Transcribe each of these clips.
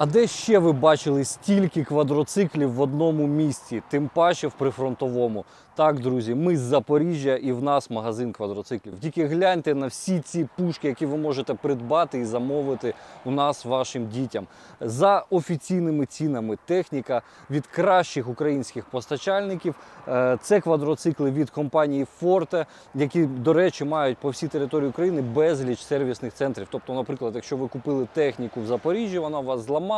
А де ще ви бачили стільки квадроциклів в одному місці, тим паче в прифронтовому? Так, друзі, ми з Запоріжжя і в нас магазин квадроциклів. Тільки гляньте на всі ці пушки, які ви можете придбати і замовити у нас вашим дітям. За офіційними цінами техніка від кращих українських постачальників. Е, Це квадроцикли від компанії Forte, які, до речі, мають по всій території України безліч сервісних центрів. Тобто, наприклад, якщо ви купили техніку в Запоріжжі, вона вас зламалась,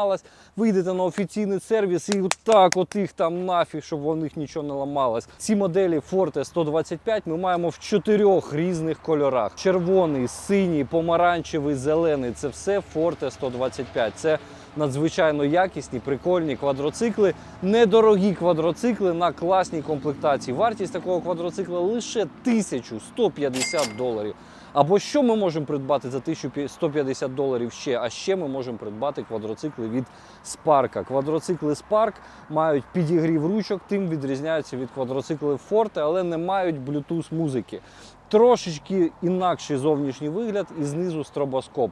ви йдете на офіційний сервіс і так от їх там нафіг, щоб у них нічого не ламалось. Ці моделі Forte 125 ми маємо в чотирьох різних кольорах: червоний, синій, помаранчевий, зелений. Це все Forte 125. Це надзвичайно якісні, прикольні квадроцикли, недорогі квадроцикли на класній комплектації. Вартість такого квадроцикла лише 1150 доларів. Або що ми можемо придбати за 1150 доларів ще? А ще ми можемо придбати квадроцикли від Спарка. Квадроцикли Spark мають підігрів ручок, тим відрізняються від квадроциклів Forte, але не мають Bluetooth музики. Трошечки інакший зовнішній вигляд і знизу стробоскоп.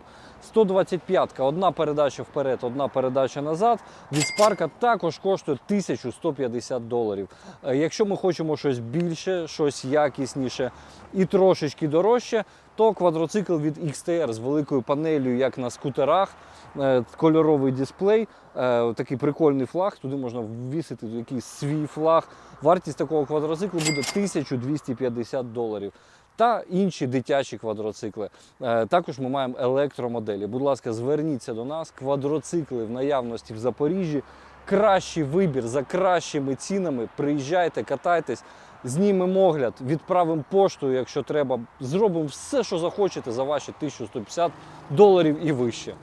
125-ка, одна передача вперед, одна передача назад. Від Spark також коштує 1150 доларів. Е, Якщо ми хочемо щось більше, щось якісніше і трошечки дорожче, то квадроцикл від XTR з великою панелью, як на скутерах, е, кольоровий дисплей, е, такий прикольний флаг. Туди можна ввісити якийсь свій флаг. Вартість такого квадроциклу буде 1250 доларів. Та інші дитячі квадроцикли. Е, Також ми маємо електромоделі. Будь ласка, зверніться до нас. Квадроцикли в наявності в Запоріжжі. Кращий вибір за кращими цінами. Приїжджайте, катайтесь, знімемо огляд, відправимо поштою, якщо треба. Зробимо все, що захочете за ваші 1150 доларів і вище.